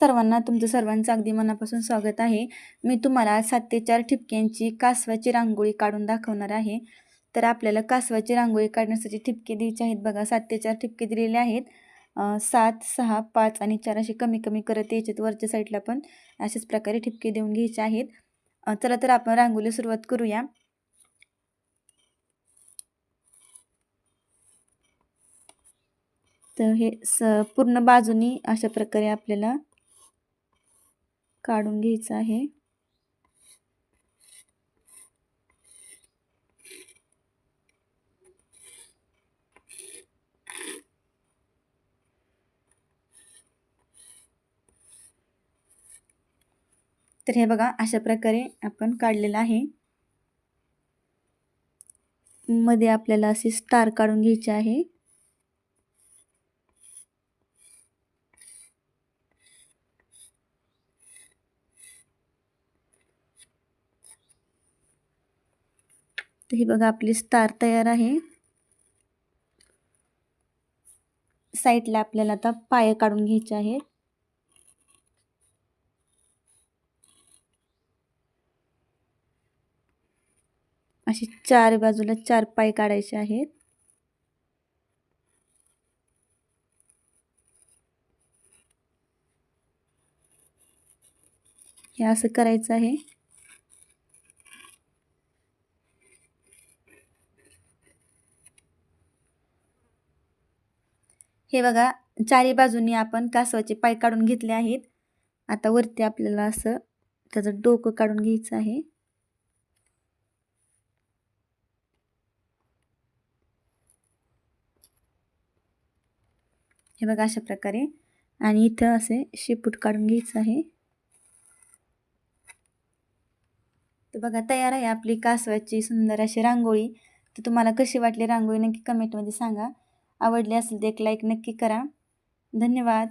सर्वांना तुमचं सर्वांचं अगदी मनापासून स्वागत आहे. मी तुम्हाला सात ते चार ठिपक्यांची कासवाची रांगोळी काढून दाखवणार आहे. तर आपल्याला कासवाची रांगोळी काढण्यासाठी ठिपके द्यायचे आहेत बघा. सात ते चार ठिपके दिलेले आहेत. सात सहा पाच आणि चार असे कमी कमी करत यायचे वरच्या साईडला पण. अशाच प्रकारे ठिपके देऊन घ्यायचे आहेत. चला तर आपण रांगोळी सुरुवात करूया. तर हे स पूर्ण बाजूनी अशा प्रकारे आपल्याला काढून घ्यायचं आहे. तर हे बघा अशा प्रकारे आपण काढलेलं आहे. मध्ये आपल्याला असे स्टार काढून घ्यायचे आहे. तर ही बघा आपली स्टार तयार आहे. साईडला आपल्याला आता पाय काढून घ्यायचे आहेत. असे चार बाजूला चार पाय काढायचे आहेत. हे असं करायचं आहे. हे बघा चारी बाजूनी आपण कासवाचे पाय काढून घेतले आहेत. आता वरती आपल्याला असं त्याचं डोकं काढून घ्यायचं आहे. हे बघा अशा प्रकारे. आणि इथं असे शेपूट काढून घ्यायचं आहे. तर बघा तयार आहे आपली कासवाची सुंदर अशी रांगोळी. तर तुम्हाला कशी वाटली रांगोळी नक्की कमेंटमध्ये सांगा. आवडली असेल तर एक लाईक नक्की करा. धन्यवाद.